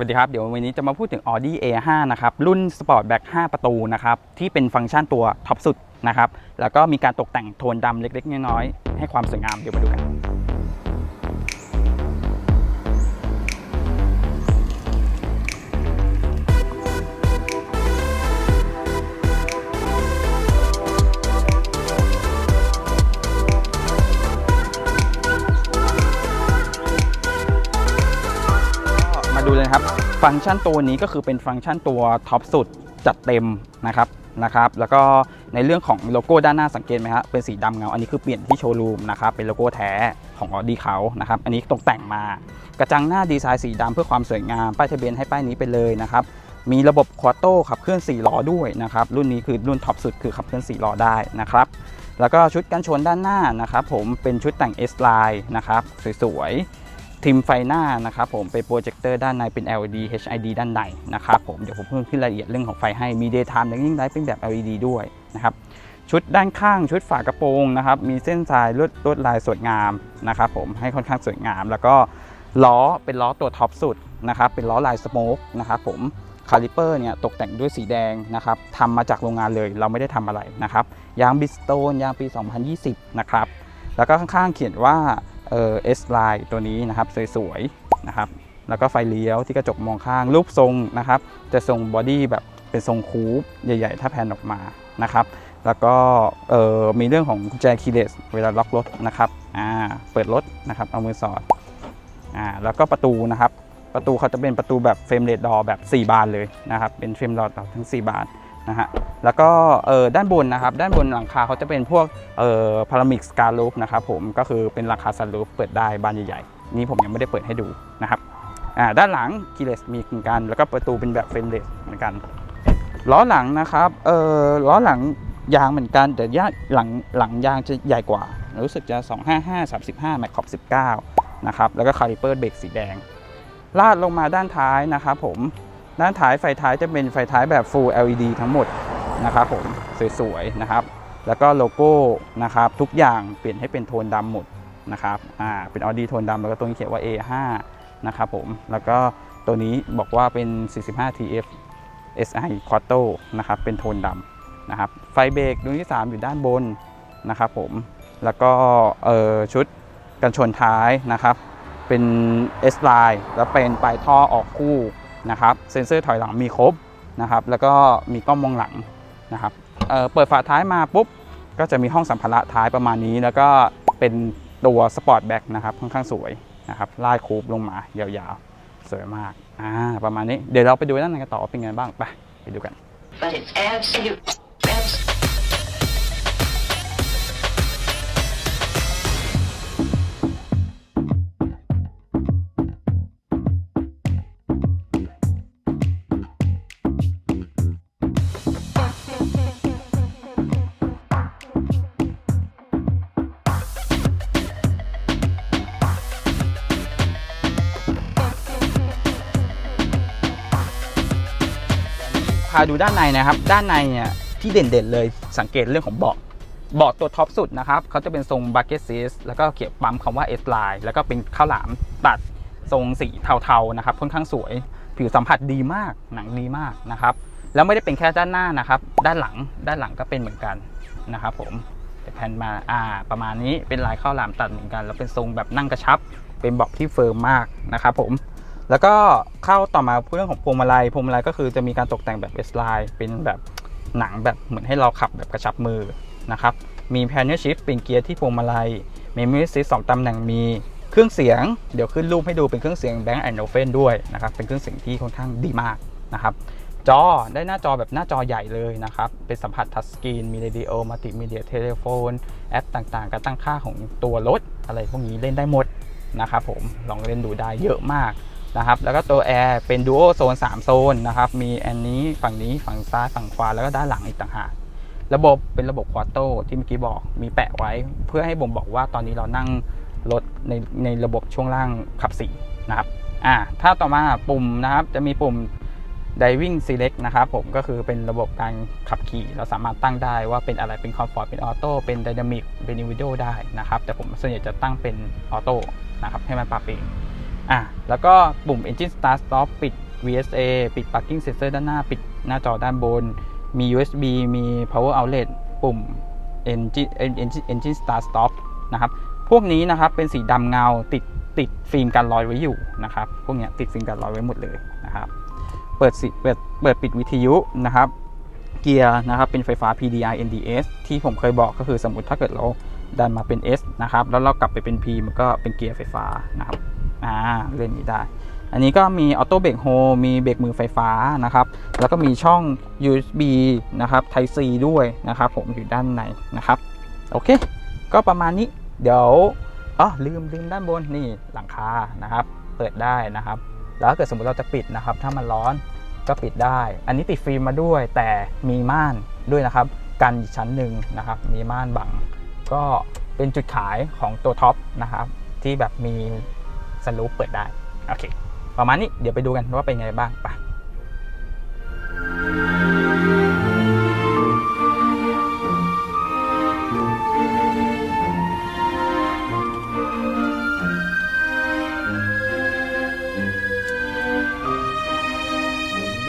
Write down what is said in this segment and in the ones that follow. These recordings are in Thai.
วัสดีครับ เดี๋ยววันนี้จะมาพูดถึง Audi A5 นะครับ รุ่น Sportback 5 ประตูนะครับ ที่เป็นฟังก์ชันตัวท็อปสุดนะครับ แล้วก็มีการตกแต่งโทนดำเล็กๆ น้อยๆ ให้ความสวยงาม เดี๋ยวมาดูกัน ฟังก์ชันตัวนี้ก็คือเป็นฟังก์ชันตัวท็อปสุดจัดเต็มนะครับนะครับ แล้วก็ในเรื่องของโลโก้ด้านหน้าสังเกตไหมครับเป็นสีดำเงา อันนี้คือเปลี่ยนที่โชว์รูมนะครับเป็นโลโก้แท้ของออดี้เขานะครับ อันนี้ตกแต่งมา กระจังหน้าดีไซน์สีดำเพื่อความสวยงาม ป้ายทะเบียนให้ป้ายนี้ไปเลยนะครับ มีระบบควอโต้ขับเคลื่อน4ล้อด้วยนะครับ รุ่นนี้คือรุ่นท็อปสุดคือขับเคลื่อน4ล้อได้นะครับ แล้วก็ชุดกันชนด้านหน้านะครับ ผมเป็นชุดแต่ง S line นะครับสวยๆ ทิมไฟหน้านะครับผมเป็นโปรเจคเตอร์ด้านในเป็น LED HID ด้านในนะครับผมเดี๋ยวผมเพิ่มขึ้นรายละเอียดเรื่องของไฟให้มี daytime running light เป็นแบบ LED ด้วยนะครับชุดด้านข้างชุดฝากระโปรงนะครับมีเส้นสายลวดลวดลายสวยงามนะครับผมให้ค่อนข้างสวยงาม แล้วก็ล้อเป็นล้อตัวท็อปสุดนะครับเป็นล้อลายสโมกนะครับผมคาลิเปอร์เนี่ยตกแต่งด้วยสีแดงนะครับทำมาจากโรงงานเลยเราไม่ได้ทำอะไรนะครับยางบิสโตนยางปี 2020 นะครับแล้วก็ข้างๆเขียนว่า เอ่อ S line ตัวนี้นะครับสวยๆนะครับแล้วก็ไฟเลี้ยวที่กระจกมองข้างรูปทรงนะครับจะทรงบอดี้แบบเป็นทรงคูปใหญ่ ๆ ถ้าแผ่นออกมานะครับแล้วก็เออมีเรื่องของกุญแจคีย์เลสเวลาล็อกรถนะครับอ่าเปิดรถนะครับเอามือสอดอ่าแล้วก็ประตูนะครับประตูเขาจะเป็นประตูแบบเฟรมเรดดอแบบ 4 บานเลยนะครับเป็นเฟรมดอทั้ง 4 บาน นะฮะแล้วก็เออด้านบนนะครับ ด้านบนหลังคาเขาจะเป็นพวกเอ่อพารามิกสการลูปนะครับผมก็คือเป็นหลังคาซันลูปเปิดได้บานใหญ่ๆ นี่ผมยังไม่ได้เปิดให้ดูนะครับอ่าด้านหลังคีเลสมีเหมือนกัน แล้วก็ประตูเป็นแบบเฟรมเรดเหมือนกันล้อหลังนะครับเออล้อหลังยางเหมือนกันแต่ยางหลังหลังยางจะใหญ่กว่า รู้สึกจะ 255 35แม็กขอบ19นะครับแล้วก็คาลิเปอร์เบรกสีแดงลาดลงมาด้านท้ายนะครับผม ด้านท้ายไฟท้ายจะเป็นไฟท้ายแบบ Full LED ทั้งหมดนะครับผมสวยๆนะครับ แล้วก็โลโก้นะครับทุกอย่างเปลี่ยนให้เป็นโทนดำหมดนะครับอ่าเป็น Audi โทนดำแล้วก็ตัวนี้เขียนว่า A5 นะครับผมแล้วก็ตัวนี้บอกว่าเป็น 45 TF SI Quattro นะครับเป็นโทนดำนะครับไฟเบรกดวงที่ 3 อยู่ด้านบนนะครับผมแล้วก็เออชุดกันชนท้ายนะครับเป็น S line แล้วเป็นปลายท่อออกคู่ นะครับเซ็นเซอร์ถอยหลังมีครบนะครับแล้วก็มีกล้องมองหลังนะครับเเปิดฝาท้ายมาปุ๊บก็จะมีห้องสัมภาระท้ายประมาณนี้ แล้วก็เป็นตัวสปอร์ตแบ็กนะครับค่อนข้างสวยนะครับลายคูปลงมายาวๆ สวยมากอ่าประมาณนี้เดี๋ยวเราไปดูด้านในกันต่อเป็นไงบ้าง ไป ไปดูกัน but it's absolute. พาดูด้านในนะครับ ด้านในเนี่ยที่เด่นๆเลยสังเกตเรื่องของเบาะเบาะตัวท็อปสุดนะครับเขาจะเป็นทรงบั c เก็ตซีสแล้วก็เขียนปั๊มคำว่า S line แล้วก็เป็นข้าวหลามตัดทรงสีเทาๆนะครับค่อนข้างสวย ผิวสัมผัสดีมากหนังดีมากนะครับ แล้วไม่ได้เป็นแค่ด้านหน้านะครับ ด้านหลังด้านหลังก็เป็นเหมือนกันนะครับผมแต่แผ่นมาอ่าประมาณนี้เป็นลายข้าวหลามตัดเหมือนกัน แล้วเป็นทรงแบบนั่งกระชับ เป็นเบาะที่เฟิร์มมากนะครับผม แล้วก็เข้าต่อมาเรื่องของพวงมาลัยพวงมาลัยก็คือจะมีการตกแต่งแบบ S line เป็นแบบหนังแบบเหมือนให้เราขับแบบกระชับมือนะครับ มีแพนเน l ชิฟเป็นเกียร์ที่พวงมาลัยมีมิซิสสองตำแหน่งมีเครื่องเสียง เดี๋ยวขึ้นรูปให้ดูเป็นเครื่องเสียงแบงก์แอนโนเฟนด้วยนะครับ เป็นเครื่องเสียงที่ค่อนข้างดีมากนะครับ จอได้หน้าจอแบบหน้าจอใหญ่เลยนะครับ เป็นสัมผัสทัชสกรีนมีเรดิโอมัลติมีเดียเทเลโฟนแอปต่างๆ การตั้งค่าของตัวรถอะไรพวกนี้เล่นได้หมดนะครับผมลองเล่นดูได้เยอะมาก นะครับ แล้วก็ตัวแอร์เป็นดูโอโซน3โซนนะครับ มีอันนี้ฝั่งนี้ฝั่งซ้ายฝั่งขวาแล้วก็ด้านหลังอีกต่างหากระบบเป็นระบบควอโตที่เมื่อกี้บอกมีแปะไว้ เพื่อให้บ่งบอกว่าตอนนี้เรานั่งรถในในระบบช่วงล่างขับสี่นะครับอ่าถ้าต่อมาปุ่มนะครับจะมีปุ่ม Diving Select นะครับผมก็คือเป็นระบบการขับขี่ เราสามารถตั้งได้ว่าเป็นอะไรเป็นคอมฟอร์ตเป็นออโต้เป็น Dynamic เป็น Individual ได้นะครับ แต่ผมส่วนใหญ่จะตั้งเป็นออโต้นะครับให้มันปรับเอง อะแล้วก็ปุ่ม engine start stop ปิด VSA ปิด parking sensor ด้านหน้า ปิดหน้าจอด้านบน มี USB มี power outlet ปุ่ม engine engine engine start stop นะครับพวกนี้นะครับเป็นสีดำเงาติดติดฟิล์มกันรอยไว้อยู่นะครับพวกเนี้ยติดฟิล์มกันรอยไว้หมดเลยนะครับเปิดสิเปิดเปิดปิดวิทยุนะครับเกียร์นะครับเป็นไฟฟ้า PDI NDS ที่ผมเคยบอกก็คือสมมติถ้าเกิดเราดันมาเป็น S นะครับแล้วเรากลับไปเป็น P มันก็เป็นเกียร์ไฟฟ้านะครับ อ่าเล่นนี้ได้ อันนี้ก็มีออโต้เบรกโฮมีเบรกมือไฟฟ้านะครับ แล้วก็มีช่อง USB นะครับ Type C ด้วยนะครับ ผมอยู่ด้านในนะครับ โอเค ก็ประมาณนี้ เดี๋ยวอ๋อลืมลืมด้านบนนี่หลังคานะครับ เปิดได้นะครับ แล้วถ้าเกิดสมมติเราจะปิดนะครับ ถ้ามันร้อนก็ปิดได้ อันนี้ติดฟิล์มมาด้วยแต่มีม่านด้วยนะครับ กันชั้นหนึ่งนะครับ มีม่านบัง ก็เป็นจุดขายของตัวท็อปนะครับ ที่แบบมี สลูปเปิดได้ โอเค ประมาณนี้เดี๋ยวไปดูกันว่าเป็นไงบ้างไป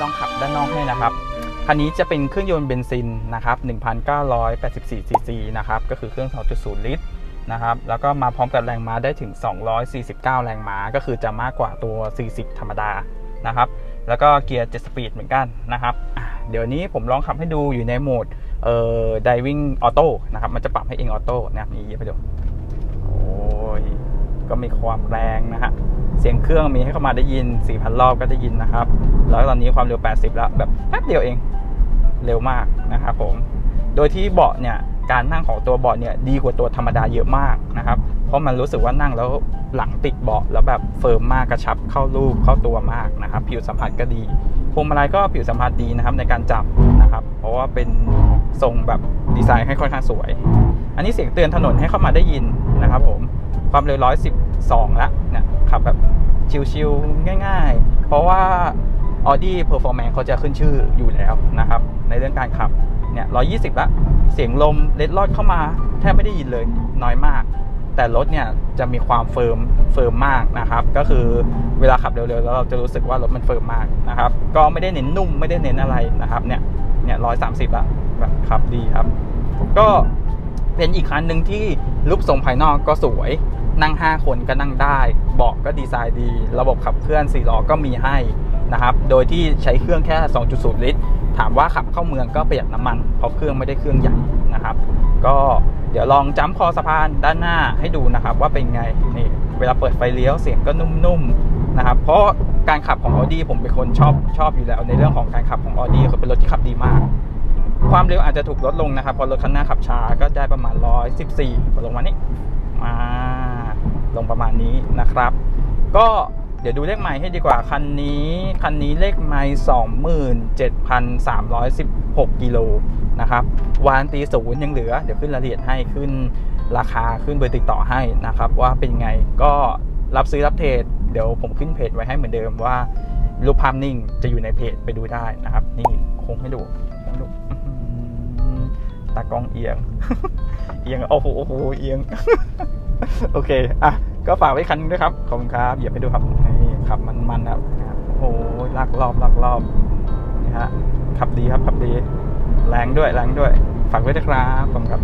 ลองขับด้านนอกให้นะครับคันนี้จะเป็นเครื่องยนต์เบนซินนะครับ 1,984ซีซีนะครับ ก็คือเครื่อง 2.0 ลิตร นะครับ แล้วก็มาพร้อมกับแรงม้าได้ถึง 249 แรงม้า ก็คือจะมากกว่าตัว 40 ธรรมดานะครับ แล้วก็เกียร์ 7 สปีดเหมือนกันนะครับ เดี๋ยวนี้ผมลองขับให้ดูอยู่ในโหมดเอ่อ diving auto นะครับ มันจะปรับให้เองออโต้นะครับนี่อย่าไปดูโอ้ย ก็มีความแรงนะฮะ เสียงเครื่องมีให้เข้ามาได้ยิน 4,000 รอบก็ได้ยินนะครับ แล้วตอนนี้ความเร็ว 80 แล้ว แบบแป๊บเดียวเอง เร็วมากนะครับผม โดยที่เบาะเนี่ย การนั่งของตัวเบาะเนี่ยดีกว่าตัวธรรมดาเยอะมากนะครับ เพราะมันรู้สึกว่านั่งแล้วหลังติดเบาะแล้วแบบเฟิร์มมากกระชับเข้ารูปเข้าตัวมากนะครับผิวสัมผัสก็ดีพวงมาลัยก็ผิวสัมผัสดีนะครับในการจับนะครับ เพราะว่าเป็นทรงแบบดีไซน์ให้ค่อนข้างสวย อันนี้เสียงเตือนถนนให้เข้ามาได้ยินนะครับผมความเร็ว 112ล้วเนี่ยขับแบบชิลๆง่าย ๆ เพราะว่า Audi Performance เขาจะขึ้นชื่ออยู่แล้วนะครับ ในเรื่องการขับ เนี่ย120ละเสียงลมเล็ดลอดเข้ามา แทบไม่ได้ยินเลยน้อยมาก แต่รถเนี่ยจะมีความเฟิร์มเฟิร์มมากนะครับ ก็คือเวลาขับเร็วๆแล้วเราจะรู้สึกว่ารถมันเฟิร์มมากนะครับ ก็ไม่ได้เน้นนุ่มไม่ได้เน้นอะไรนะครับเนี่ยเนี่ยร้อยสามสิบละแบบขับดีครับ ก็เป็นอีกคันหนึ่งที่รูปทรงภายนอกก็สวยนั่ง 5 คนก็นั่งได้เบาะก็ดีไซน์ดี ระบบขับเคลื่อน4ล้อก็มีให้นะครับ โดยที่ใช้เครื่องแค่ 2.0 ลิตรถามว่าขับเข้าเมืองก็ประหยัดน้ำมันเพราะเครื่องไม่ได้เครื่องใหญ่นะครับ ก็เดี๋ยวลองจ้ำคอสะพานด้านหน้าให้ดูนะครับ ว่าเป็นไงนี่เวลาเปิดไฟเลี้ยวเสียงก็นุ่มๆนะครับ เพราะการขับของ Audi ผมเป็นคนชอบชอบอยู่แล้วในเรื่องของการขับของ Audi คือเป็นรถที่ขับดีมาก ความเร็วอาจจะถูกลดลงนะครับพราะรถคันหน้าขับช้าก็ได้ประมาณ 114ลงมานี้มาลงประมาณนี้นะครับ ก็ เดี๋ยวดูเลขไมล์ให้ดีกว่า คันนี้คันนี้เลขไมล์27,316กิโลนะครับวารันตีศูนย์ยังเหลือ เดี๋ยวขึ้นรายละเอียดให้ขึ้นราคาขึ้นเบอร์ติดต่อให้นะครับ ว่าเป็นไงก็รับซื้อรับเทรดเดี๋ยวผมขึ้นเพจไว้ให้เหมือนเดิมว่ารูปภาพนิ่งจะอยู่ในเพจไปดูได้นะครับ นี่คงให้ดูคงดูตากล้องเอียง เอียงโอ้โหโอ้โหเอียง โอเค อะ ก็ฝากไว้คันนึงด้วยครับ ขอบคุณครับอย่าไปดูครับ ขับมันๆครับโอ้โหลักรอบลักรอบนะฮะขับดีครับขับดี แรงด้วยแรงด้วยฝากไว้ด้วยครับผมครับ